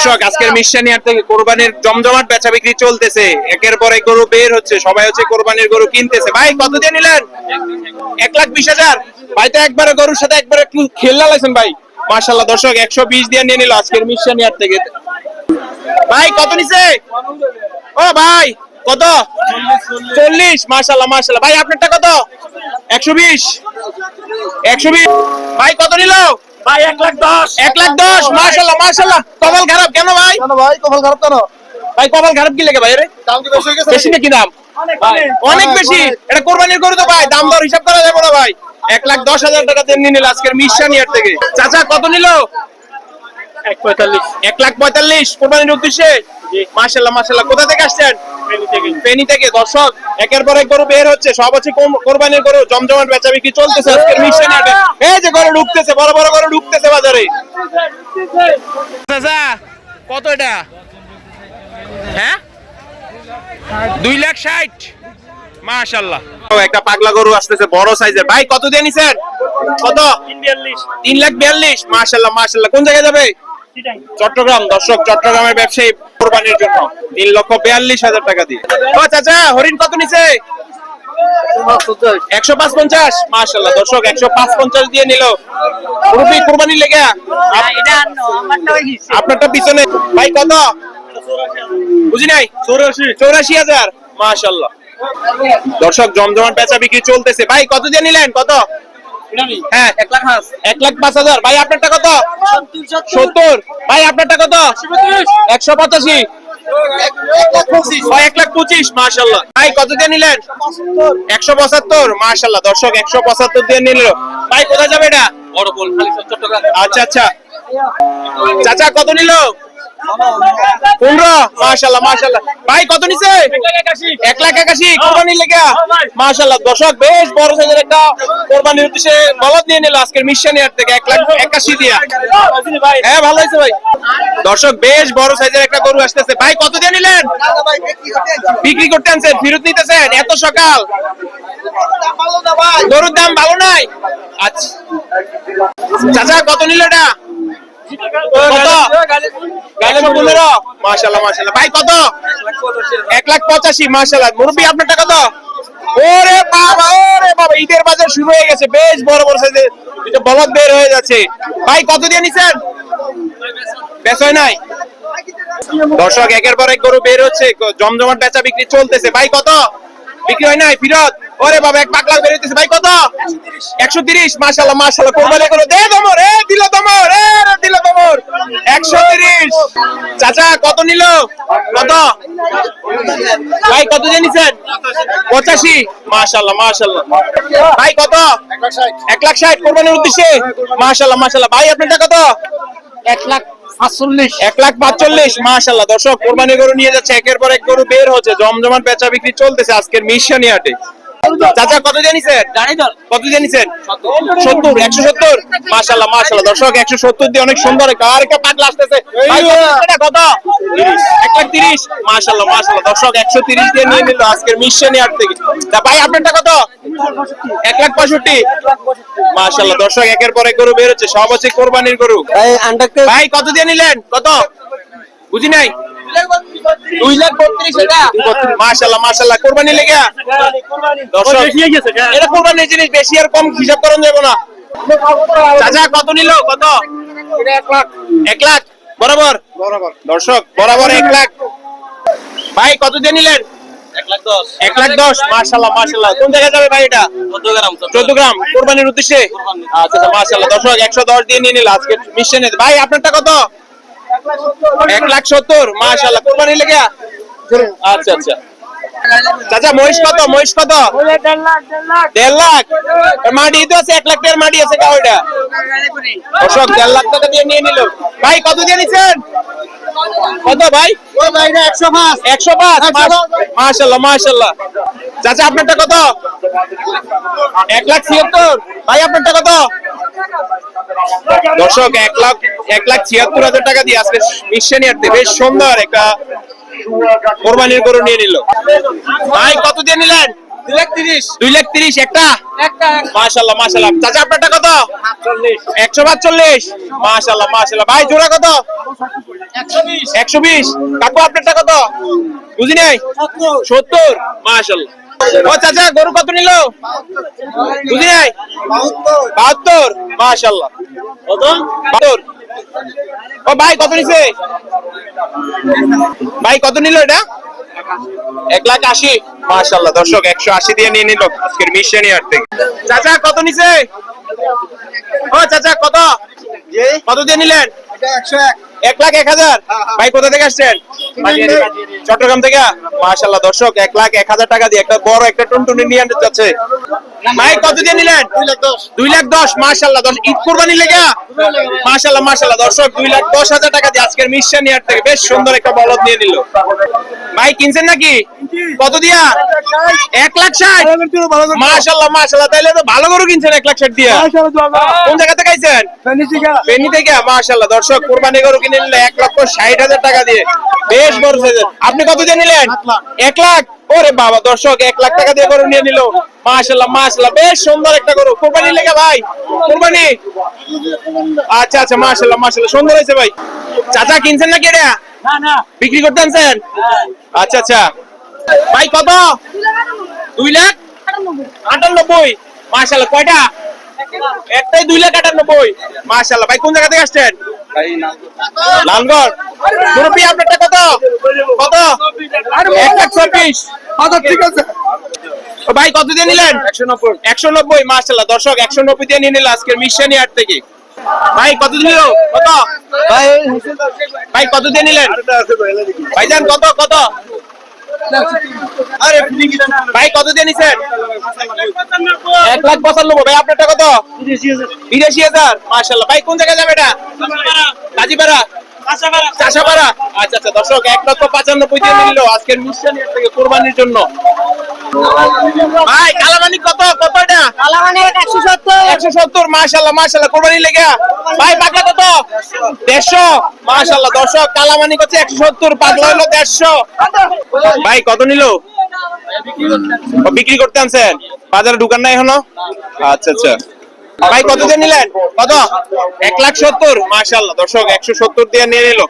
দর্শক আজকের মিশনারিয়ার থেকে কোরবানির জমজমাট বেচা বিক্রি চলতেছে। একের পর এক গরু বের হচ্ছে সবাই হচ্ছে কোরবানির গরু কিনতেছে। ভাই কত দিয়ে নিলেন? এক লাখ বিশ হাজার। ভাই তো একবারে গরুর সাথে একবারে একটু খেলনা লাগছেন ভাই। মাশাল্লাহ দর্শক একশো বিশ দিয়ে নিয়ে নিল আজকের মিশনারিয়ার থেকে। ভাই কত নিছে? ও ভাই কত? চল্লিশ মাশাল্লাহ মাশাল্লাহ ভাই আপনারটা কত? একশো বিশ। একশো বিশ। ভাই কত নিল? ভাই এক লাখ দশ। এক লাখ মাশাল্লাহ কপাল খারাপ কেন ভাই? কেন ভাই কপাল খারাপ কেন? ভাই কপাল খারাপ কি লেগে ভাই রে? দাম কি বেশি হয়ে গেছে বেশি নাকি দাম? অনেক বেশি। এটা কোরবানির গরু তো ভাই দাম দর হিসাব করা যাবে না ভাই। এক লাখ দশ হাজার টাকা নিয়ে নিল আজকের মিশানিয়ার থেকে। চাচা কত নিল? এক পঁয়তাল্লিশ। এক লাখ পঁয়তাল্লিশ কোরবানির উদ্দেশ্যে? মাশাল্লাহ মাশাল্লাহ কোথা থেকে আসছেন? ফেনী থেকে। দর্শক একের পর এক গরু বের হচ্ছে। সব হচ্ছে কোরবানির গরু। জমজমাট বেচা বিক্রি চলতেছে আজকের এই যে গরু ঢুকতেছে বড় বড় গরু ঢুকতেছে। চাচা কত এটা? হ্যাঁ? দুই লাখ ষাট। মাশাল্লাহ একটা পাগলা গরু আসতেছে বড় সাইজের। ভাই কত দিয়ে নিছেন? কত? বিয়াল্লিশ তিন লাখ বিয়াল্লিশ। মাশাল্লাহ মাশাল্লাহ কোন জায়গায় যাবে? চট্টগ্রাম। দর্শক চট্টগ্রামের ব্যবসায়ী কোরবানির জন্য। তিন লক্ষ বিয়াল্লিশ হাজার টাকা দিয়ে। ও চাচা হরিণ কত নিছে? একশো পাঁচ পঞ্চাশ মাশাল্লাহ দর্শক একশো পাঁচ পঞ্চাশ দিয়ে নিল। মুরব্বী কোরবানি লেগে। আপনারটা পিছনে। ভাই কত? বুঝি নাই? চৌরাশি। চৌরাশি হাজার। দর্শক জমজমাট বেচা বিক্রি চলতেছে। ভাই কত দিয়ে নিলেন? কত? হ্যাঁ এক লাখ পাঁচ। এক লাখ পাঁচ হাজার। ভাই আপনারটা কত? সত্তর ভাই আপনারটা কত? একশো পঁচাশি। এক লাখ পঁচিশ ভাই কত দিয়ে নিলেন? একশো পঁচাত্তর দর্শক একশো পঁচাত্তর দিয়ে নিল। ভাই কোথায় যাবে এটা? আচ্ছা আচ্ছা। চাচা কত নিল? হ্যাঁ দর্শক, বেশ বড় সাইজের একটা গরু আসতেছে। ভাই, কত দিয়ে নিলেন? বিক্রি করতে আনছেন, ফেরত নিতেছেন, এত সকাল। গরুর দাম ভালো নাই? আচ্ছা। চাচা, কত নিল গাড়ি পনেরো। মাশাল্লাহ মাশাল্লাহ ভাই কত? এক লাখ পঁচাশি মাশাল্লাহ মুরব্বী আপনারটা কত ওরে বাবা ওরে বাবা ঈদের বাজার শুরু হয়ে গেছে। বেশ বড় বড় সাইজের। এটা বলদ বের হয়ে যাচ্ছে। ভাই কত দিয়ে নিছেন? বেশ নাই। দর্শক একের পর এক গরু বের হচ্ছে। জমজমাট বেচা বিক্রি চলতেছে। ভাই কত? বিক্রি হয় নাই ফিরত। ওরে বাবা এক পাক লাখ বের হইতেছে। ভাই কত? একশো তিরিশ। মাসাল্লাহ মাসাল্লাহ কোরবানি করে দে দমর এ দিল দমর এ দিল দমর। একশো তিরিশ। চাচা কত নিল? কত? ভাই কত দিয়ে নিছেন? পঁচাশি। মাশাল্লাহ মাশাল্লাহ ভাই কত? এক লাখ ষাট। কোরবানির উদ্দেশ্যে? মাশাল্লাহ মাশাল্লাহ ভাই আপনারটা কত? এক লাখ সাতচল্লিশ এক লাখ পাঁচচল্লিশ মাশাল্লাহ দর্শক কোরবানি গরু নিয়ে যাচ্ছে একের পর এক গরু বের হচ্ছে জমজমাট বেচা বিক্রি চলতেছে আজকের মিশন হাটে চাচা কত জানিছেন কত জানিছেন সত্তর। একশো সত্তর? মাশাল্লাহ মাশাল্লাহ দর্শক একশো সত্তর দিয়ে অনেক সুন্দর আর একটা পাগলা আসতেছে। কত দিচ্ছে এটা? কত? এক লাখ তিরিশ? মাশাল্লাহ মাশাল্লাহ দর্শক একশো তিরিশ দিয়ে নিয়ে নিল আজকের মিশন হাট থেকে ভাই আপনারটা কত? এক লাখ পঁয়ষট্টি। মাশাল্লাহ দর্শক একের পর এক গরু বের হচ্ছে। সব হচ্ছে কোরবানির গরু। ভাই কত দিয়ে নিলেন? কত? বুঝি নাই? দুই লাখ বত্রিশ মাশাল্লাহ মাশাল্লাহ কোরবানি লেগে। দর্শক এটা কোরবানির জিনিস বেশি আর কম হিসাব করা যাবে না। চাচা কত নিল? কত? এক লাখ? বরাবর? বরাবর। দর্শক বরাবর এক লাখ। ভাই কত দিয়ে নিলেন? এক লাখ দশ। মাশাল্লাহ মাশাল্লাহ কোন জায়গায় যাবে ভাই এটা? চোদ্দ গ্রাম কোরবানির উদ্দেশ্যে? আচ্ছা আচ্ছা, দর্শক একশো দশ দিয়ে নিয়ে নিল আজকে মিশনে। ভাই আপনারটা কত? এক লাখ সত্তর। মাশাল্লাহ কোরবানি লেগে আচ্ছা আচ্ছা। চাচা মহিষ কত? মহিষ কত? দেড় লাখ। মাটি তো আছে এক লাখ টাকার মাটি আছে কাউটা দর্শক দেড় লাখ টাকা দিয়ে নিয়ে নিল। ভাই কত দিয়ে নিছেন কত ভাই? ও ভাই না 105 একশো পাঁচ চাচা আপনারটা কত? এক লাখ ছিয়াত্তর। ভাই আপনারটা কত? দর্শক এক লাখ এক লাখ ছিয়াত্তর হাজার টাকা দিয়ে আজকে মিশনারিয়াতে বেশ সুন্দর একটা কোরবানির গরু নিয়ে নিল। ভাই কত দিয়ে নিলেন? দুই লাখ তিরিশ। দুই লাখ তিরিশ একটা। মাশাল্লাহ মাশাল্লাহ। চাচা আপনারটা কত? একশো পাঁচচল্লিশ ভাই, জোড়া কত? একশো বিশ। কাকু, আপনারটা কত? বুঝি নাই? সত্তর। ও চাচা, গরু কত নিল? বুঝি নাই? বাহাত্তর। কত? বাহাত্তর। ও ভাই, কত নিছে? ভাই, কত নিল এটা? এক লাখ আশি। মাশাল্লাহ দর্শক, একশো আশি দিয়ে নিয়ে নিল আজকের মিশন ইয়ার থেকে চাচা, কত নিছে? ও চাচা কত? কত দিয়ে নিলেন? এক। লাখ এক হাজার? ভাই কোথা থেকে আসছেন? চট্টগ্রাম থেকে? মাশাল্লাহ দর্শক এক লাখ এক হাজার টাকা দিয়ে একটা বড় একটা টুনটুনি নিয়ে আনতে যাচ্ছে ভাই কত দিয়ে নিলেন? দুই লাখ দশ। দুই লাখ দশ মাশাল্লাহ দশ ঈদ কোরবানি লেগে। মাশাল্লাহ মাশাল্লাহ দর্শক দুই লাখ দশ হাজার টাকা দিয়ে আজকের মিশন থেকে বেশ সুন্দর একটা বলদ নিয়ে নিল। ভাই কিনছেন নাকি? কত দিয়া? এক লাখ ষাট। মাশাল্লাহ মাশাল্লাহ তাইলে তো ভালো গরু কিনছেন এক লাখ ষাট দিয়া। কোন জায়গা থেকে। আইছেন ফেনী থেকে? মাশাল্লাহ দর্শক কোরবানি গরু কিনে নিলে এক লক্ষ ষাট হাজার টাকা দিয়ে। বেশ বড় সাইজের। আপনি কত দিয়ে নিলেন? এক লাখ। ওরে বাবা দর্শক এক লাখ টাকা দিয়ে গরু নিয়ে নিল। মাশাল্লাহ মাশাল্লাহ বেশ সুন্দর একটা গরু। কোরবানি লেগে ভাই? কোরবানি? আচ্ছা আচ্ছা মাশাল্লাহ মাশাল্লাহ সুন্দর হয়েছে ভাই। চাচা কিনছেন নাকি এটা? না না। বিক্রি করতে আনছেন? আচ্ছা আচ্ছা। ভাই কত? দুই লাখ? আটানব্বই। মাশাল্লাহ কয়টা? একটাই দুই লাখ আটানব্বই। মাশাল্লাহ ভাই কোন জায়গা থেকে আসছেন? লালগড়। মুরব্বী আপনারটা কত? কত? এক লাখ চব্বিশ আচ্ছা ঠিক আছে। ও ভাই কত দিয়ে নিলেন? একশো নব্বই একশো নব্বই মাশাল্লাহ দর্শক একশো নব্বই দিয়ে নিয়ে নিল আজকের মিশন ইয়ার থেকে। ভাই কত কত? ভাই ভাই কত দিয়ে নিলেন? ভাইজান কত কত? ভাই, কত দিয়ে নিছেন? এক লাখ পঁচানব্বই। ভাই, আপনারটা কত? বিরাশি হাজার। মাশাল্লাহ ভাই, কোন জায়গায় যাবে এটা? কাজীপাড়া। আচ্ছা আচ্ছা। দর্শক, এক লক্ষ পঁচানব্বই দিয়ে নিল। আজকের মিশন থেকে কোরবানির জন্য। ভাই কালামানি কত? কত এটা? একশো সত্তর। মাশাল্লাহ মাশাল্লাহ কোরবানি লেগে ভাই পাগলা কত? দেড়শো মাশাল্লাহ দর্শক কালামানি একশো সত্তর পাগলা হলো দেড়শো। ভাই কত নিল? বিক্রি করতে আনছেন? বাজারে দোকান নাই এখনও? আচ্ছা আচ্ছা। ভাই কত দিয়ে নিলেন? কত? এক লাখ সত্তর মাশাল্লাহ দর্শক একশো সত্তর দিয়ে নিয়ে নিল।